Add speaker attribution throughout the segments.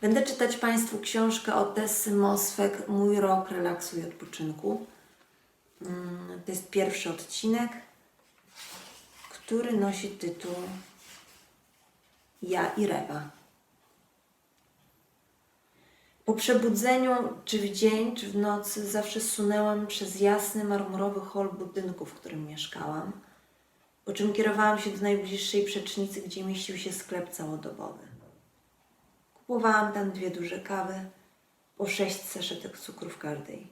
Speaker 1: Będę czytać Państwu książkę Odessy Moswek Mój rok relaksu i odpoczynku. Mm, To jest pierwszy odcinek, który nosi tytuł Ja i Rewa. Po przebudzeniu, czy w dzień, czy w nocy, zawsze sunęłam przez jasny marmurowy hol budynku, w którym mieszkałam, po czym kierowałam się do najbliższej przecznicy, gdzie mieścił się sklep całodobowy. Kupowałam tam dwie duże kawy, po sześć saszetek cukru w każdej.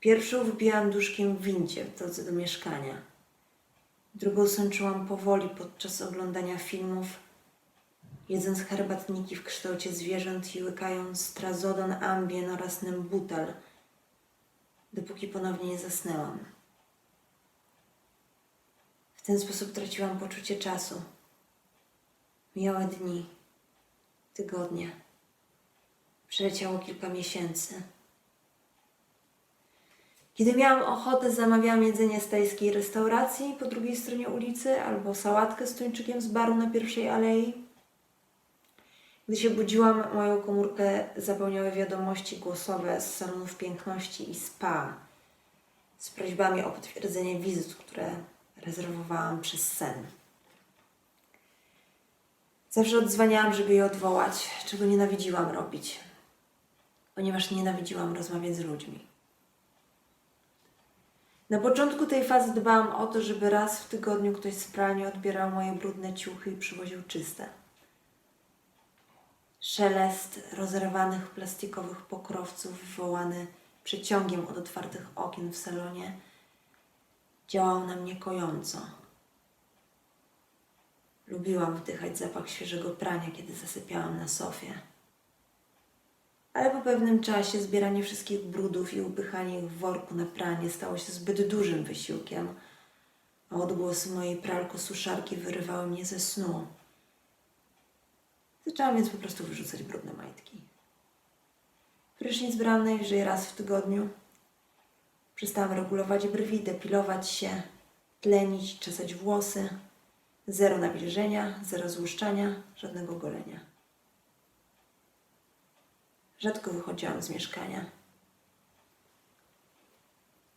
Speaker 1: Pierwszą wypijałam duszkiem w windzie w drodze do mieszkania. Drugą sączyłam powoli podczas oglądania filmów, jedząc herbatniki w kształcie zwierząt i łykając trazodon, ambien oraz nembutal, dopóki ponownie nie zasnęłam. W ten sposób traciłam poczucie czasu. Mijały dni, tygodnie. Przeleciało kilka miesięcy. Kiedy miałam ochotę, zamawiałam jedzenie z tajskiej restauracji po drugiej stronie ulicy albo sałatkę z tuńczykiem z baru na pierwszej alei. Gdy się budziłam, moją komórkę zapełniały wiadomości głosowe z salonów piękności i spa z prośbami o potwierdzenie wizyt, które rezerwowałam przez sen. Zawsze odzwaniałam, żeby je odwołać, czego nienawidziłam robić, ponieważ nienawidziłam rozmawiać z ludźmi. Na początku tej fazy dbałam o to, żeby raz w tygodniu ktoś z pralni odbierał moje brudne ciuchy i przywoził czyste. Szelest rozerwanych plastikowych pokrowców wywołany przeciągiem od otwartych okien w salonie działał na mnie kojąco. Lubiłam wdychać zapach świeżego prania, kiedy zasypiałam na sofie. Ale po pewnym czasie zbieranie wszystkich brudów i upychanie ich w worku na pranie stało się zbyt dużym wysiłkiem, a odgłosy mojej pralko-suszarki wyrywały mnie ze snu. Zaczęłam więc po prostu wyrzucać brudne majtki. Prysznic brałam najwyżej raz w tygodniu. Przestałam regulować brwi, depilować się, tlenić, czesać włosy. Zero nawilżenia, zero złuszczania, żadnego golenia. Rzadko wychodziłam z mieszkania.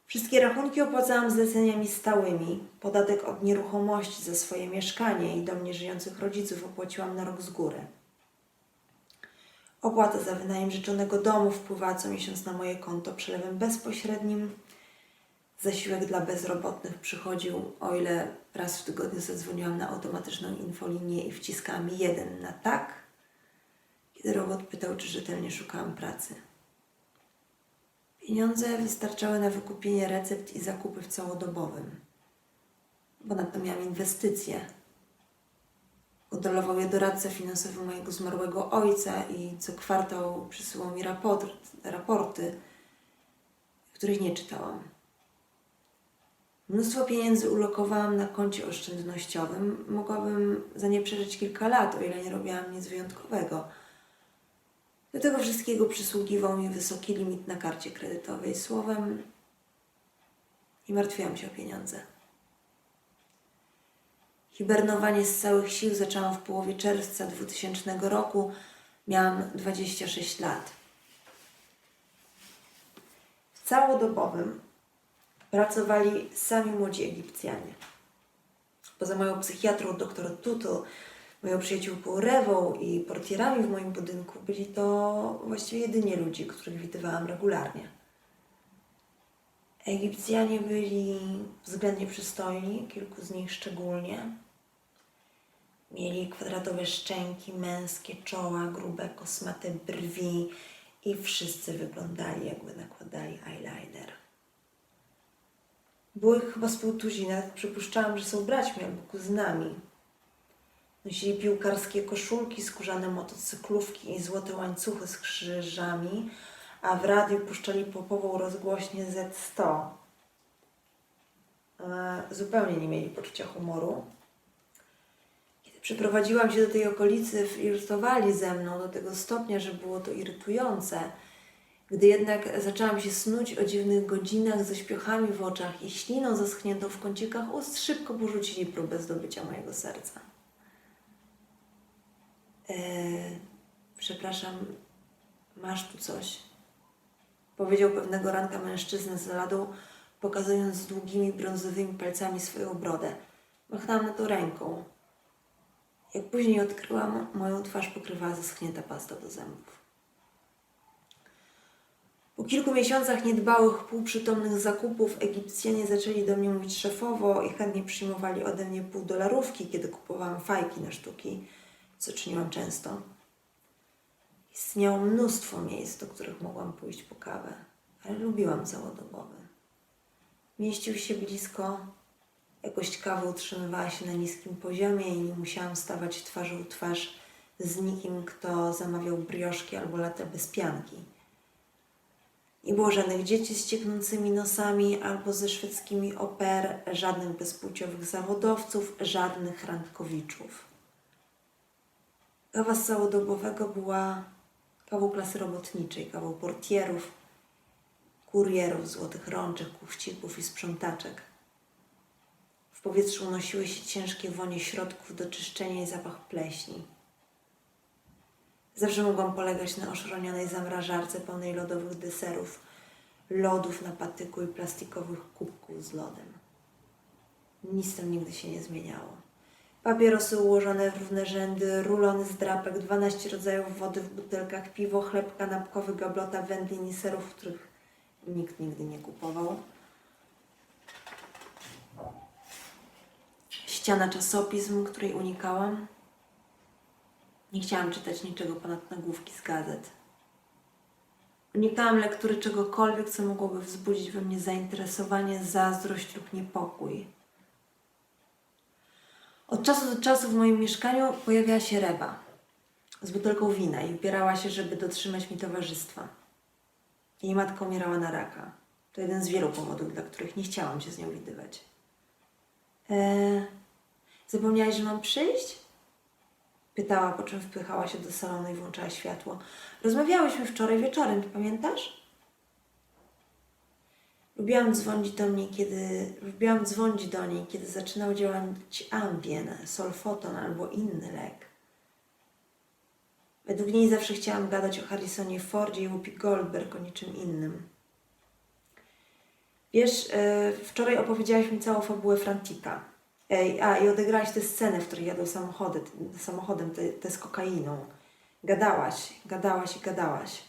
Speaker 1: Wszystkie rachunki opłacałam zleceniami stałymi. Podatek od nieruchomości za swoje mieszkanie i do mnie żyjących rodziców opłaciłam na rok z góry. Opłata za wynajem życzonego domu wpływała co miesiąc na moje konto przelewem bezpośrednim. Zasiłek dla bezrobotnych przychodził, o ile raz w tygodniu zadzwoniłam na automatyczną infolinię i wciskałam jeden na tak, kiedy robot pytał, czy rzetelnie szukałam pracy. Pieniądze wystarczały na wykupienie recept i zakupy w całodobowym. Ponadto miałam inwestycje. Kontrolował je doradca finansowy mojego zmarłego ojca i co kwartał przysyłał mi raport, raporty, których nie czytałam. Mnóstwo pieniędzy ulokowałam na koncie oszczędnościowym. Mogłabym za nie przeżyć kilka lat, o ile nie robiłam nic wyjątkowego. Do tego wszystkiego przysługiwał mi wysoki limit na karcie kredytowej. Słowem, nie martwiłam się o pieniądze. Hibernowanie z całych sił zaczęłam w połowie czerwca 2000 roku. Miałam 26 lat. W całodobowym pracowali sami młodzi Egipcjanie. Poza moją psychiatrą dr Tutu, moją przyjaciółką Rewą i portierami w moim budynku byli to właściwie jedynie ludzie, których widywałam regularnie. Egipcjanie byli względnie przystojni, kilku z nich szczególnie. Mieli kwadratowe szczęki, męskie czoła, grube, kosmate brwi i wszyscy wyglądali, jakby nakładali eyeliner. Było ich chyba z pół tuzina, przypuszczałam, że są braćmi albo kuzynami. Nosili piłkarskie koszulki, skórzane motocyklówki i złote łańcuchy z krzyżami, a w radiu puszczali popową rozgłośnię Z100. E, Zupełnie nie mieli poczucia humoru. Kiedy przeprowadziłam się do tej okolicy, irytowali ze mną do tego stopnia, że było to irytujące. Gdy jednak zaczęłam się snuć o dziwnych godzinach ze śpiochami w oczach i śliną zaschniętą w kącikach ust, szybko porzucili próbę zdobycia mojego serca. E, Przepraszam, masz tu coś? Powiedział pewnego ranka mężczyzna z ladą, pokazując długimi brązowymi palcami swoją brodę. Machnęłam na to ręką. Jak później odkryłam, moją twarz pokrywała zaschnięta pasta do zębów. Po kilku miesiącach niedbałych, półprzytomnych zakupów Egipcjanie zaczęli do mnie mówić szefowo i chętnie przyjmowali ode mnie pół dolarówki, kiedy kupowałam fajki na sztuki, co czyniłam często. Istniało mnóstwo miejsc, do których mogłam pójść po kawę, ale lubiłam całodobowy. Mieścił się blisko, jakość kawy utrzymywała się na niskim poziomie i nie musiałam stawać twarzą w twarz z nikim, kto zamawiał brioszki albo latę bez pianki. Nie było żadnych dzieci z cieknącymi nosami albo ze szwedzkimi oper, żadnych bezpłciowych zawodowców, żadnych randkowiczów. Kawa z całodobowego była kawą klasy robotniczej, kawą portierów, kurierów, złotych rączek, kuchcików i sprzątaczek. W powietrzu unosiły się ciężkie wonie środków do czyszczenia i zapach pleśni. Zawsze mogłam polegać na oszronionej zamrażarce pełnej lodowych deserów, lodów na patyku i plastikowych kubków z lodem. Nic tam nigdy się nie zmieniało. Papierosy ułożone w równe rzędy, rulony z drapek, 12 rodzajów wody w butelkach, piwo, chleb kanapkowy, gablota, wędlin i serów, których nikt nigdy nie kupował. Ściana czasopism, której unikałam. Nie chciałam czytać niczego ponad nagłówki z gazet. Unikałam lektury czegokolwiek, co mogłoby wzbudzić we mnie zainteresowanie, zazdrość lub niepokój. Od czasu do czasu w moim mieszkaniu pojawiała się Rewa z butelką wina i upierała się, żeby dotrzymać mi towarzystwa. Jej matka umierała na raka. To jeden z wielu powodów, dla których nie chciałam się z nią widywać. Eee, zapomniałaś, że mam przyjść? Pytała, po czym wpychała się do salonu i włączała światło. Rozmawiałyśmy wczoraj wieczorem, pamiętasz? Lubiłam dzwonić do mnie, kiedy lubiłam dzwonić do niej, kiedy zaczynał działać Ambien, Solfoton albo inny lek. Według niej zawsze chciałam gadać o Harrisonie Fordzie i Whoopi Goldberg, o niczym innym. Wiesz, e, wczoraj opowiedziałaś mi całą fabułę Frantika. A, i odegrałaś tę scenę, w której jadą samochody, samochodem, te, te z kokainą. Gadałaś, gadałaś i gadałaś.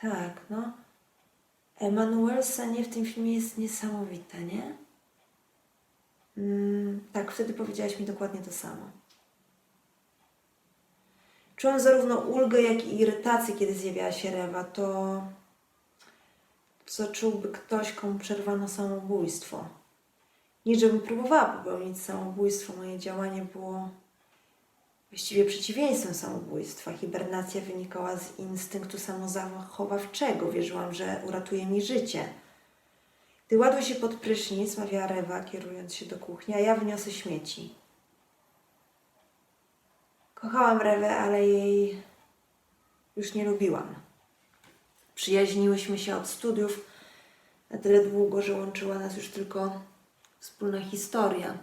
Speaker 1: Tak, no. Emanuel Sanie w tym filmie jest niesamowita, nie? Mm, tak, wtedy powiedziałaś mi dokładnie to samo. Czułam zarówno ulgę, jak i irytację, kiedy zjawiała się Rewa. To, co czułby ktoś, komu przerwano samobójstwo. Nie, żebym próbowała popełnić samobójstwo, moje działanie było właściwie przeciwieństwem samobójstwa. Hibernacja wynikała z instynktu samozachowawczego. Wierzyłam, że uratuje mi życie. Gdy ładły się pod prysznic, mawiała Rewa, kierując się do kuchni, a ja wyniosę śmieci. Kochałam Rewę, ale jej już nie lubiłam. Przyjaźniłyśmy się od studiów na tyle długo, że łączyła nas już tylko wspólna historia.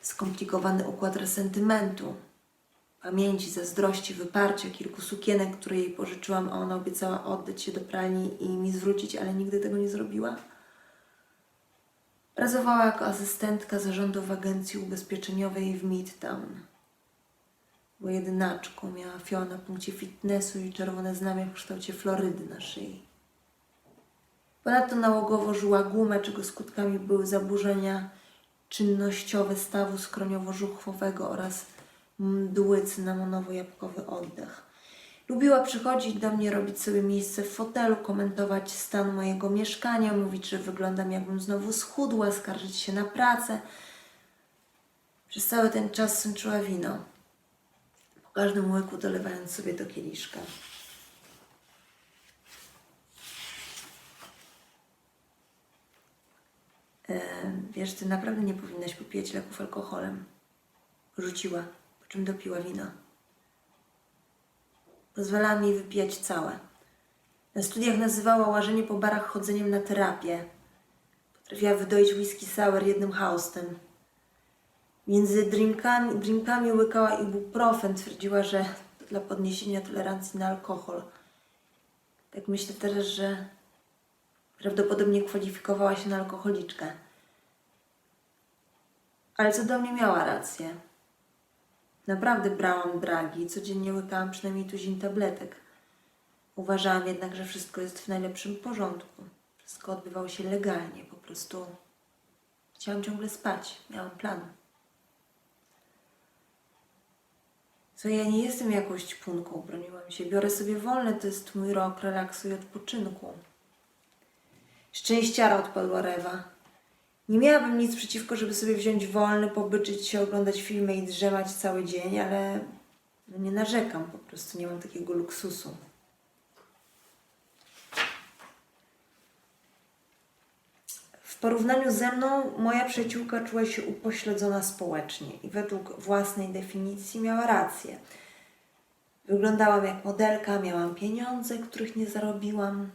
Speaker 1: Skomplikowany układ resentymentu, pamięci, zazdrości, wyparcia, kilku sukienek, które jej pożyczyłam, a ona obiecała oddać się do pralni i mi zwrócić, ale nigdy tego nie zrobiła. Pracowała jako asystentka zarządu w agencji ubezpieczeniowej w Midtown. Była jedynaczką, miała fioła na punkcie fitnessu i czerwone znamie w kształcie Florydy na szyi. Ponadto nałogowo żyła gumę, czego skutkami były zaburzenia czynnościowe stawu skroniowo-żuchwowego oraz mdły cynamonowo-jabłkowy oddech. Lubiła przychodzić do mnie, robić sobie miejsce w fotelu, komentować stan mojego mieszkania, mówić, że wyglądam jakbym znowu schudła, skarżyć się na pracę. Przez cały ten czas sączyła wino, po każdym łyku dolewając sobie do kieliszka. Wiesz, ty naprawdę nie powinnaś popijać leków alkoholem. Rzuciła, po czym dopiła wina. Pozwalała mi wypijać całe. Na studiach nazywała łażenie po barach chodzeniem na terapię. Potrafiła wydoić whisky sour jednym haustem. Między drinkami, drinkami łykała ibuprofen. Twierdziła, że to dla podniesienia tolerancji na alkohol. Tak myślę teraz, że prawdopodobnie kwalifikowała się na alkoholiczkę. Ale co do mnie miała rację. Naprawdę brałam dragi, codziennie łykałam przynajmniej tuzin tabletek. Uważałam jednak, że wszystko jest w najlepszym porządku. Wszystko odbywało się legalnie, po prostu chciałam ciągle spać, miałam plan. Co ja nie jestem jakąś ćpunką, broniłam się. Biorę sobie wolne, to jest mój rok relaksu i odpoczynku. Szczęściara odpadła Rewa. Nie miałabym nic przeciwko, żeby sobie wziąć wolny, pobyczyć się, oglądać filmy i drzemać cały dzień, ale nie narzekam, po prostu nie mam takiego luksusu. W porównaniu ze mną moja przyjaciółka czuła się upośledzona społecznie i według własnej definicji miała rację. Wyglądałam jak modelka, miałam pieniądze, których nie zarobiłam.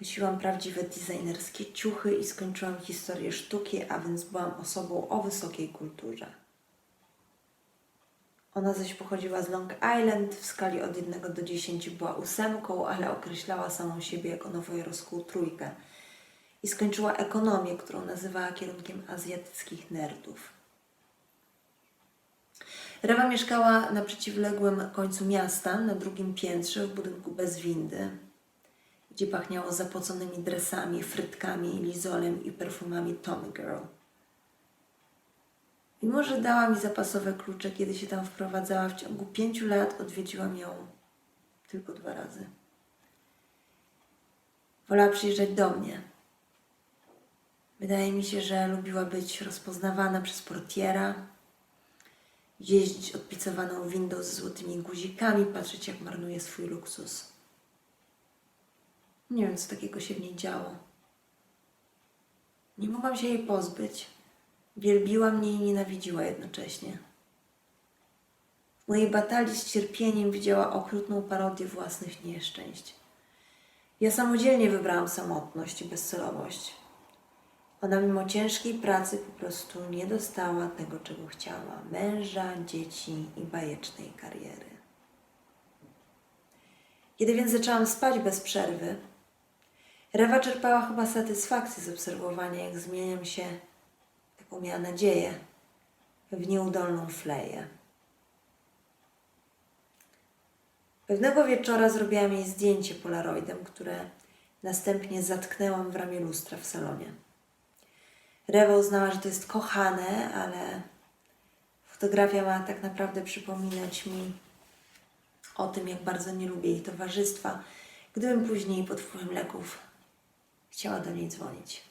Speaker 1: Nosiłam prawdziwe designerskie ciuchy i skończyłam historię sztuki, a więc byłam osobą o wysokiej kulturze. Ona zaś pochodziła z Long Island, w skali od 1 do 10 była ósemką, ale określała samą siebie jako nowojoroską trójkę. I skończyła ekonomię, którą nazywała kierunkiem azjatyckich nerdów. Rewa mieszkała na przeciwległym końcu miasta, na drugim piętrze, w budynku bez windy, gdzie pachniało zapoconymi dresami, frytkami, lizolem i perfumami Tommy Girl. Mimo, że dała mi zapasowe klucze, kiedy się tam wprowadzała, w ciągu pięciu lat odwiedziłam ją tylko dwa razy. Wolała przyjeżdżać do mnie. Wydaje mi się, że lubiła być rozpoznawana przez portiera, jeździć odpicowaną windą ze złotymi guzikami, patrzeć jak marnuje swój luksus. Nie wiem, co takiego się w niej działo. Nie mogłam się jej pozbyć. Wielbiła mnie i nienawidziła jednocześnie. W mojej batalii z cierpieniem widziała okrutną parodię własnych nieszczęść. Ja samodzielnie wybrałam samotność i bezcelowość. Ona mimo ciężkiej pracy po prostu nie dostała tego, czego chciała: męża, dzieci i bajecznej kariery. Kiedy więc zaczęłam spać bez przerwy, Rewa czerpała chyba satysfakcję z obserwowania, jak zmieniam się, taką miała nadzieję, w nieudolną fleję. Pewnego wieczora zrobiłam jej zdjęcie polaroidem, które następnie zatknęłam w ramię lustra w salonie. Rewa uznała, że to jest kochane, ale fotografia ma tak naprawdę przypominać mi o tym, jak bardzo nie lubię jej towarzystwa, gdybym później pod wpływem leków chciała do niej dzwonić.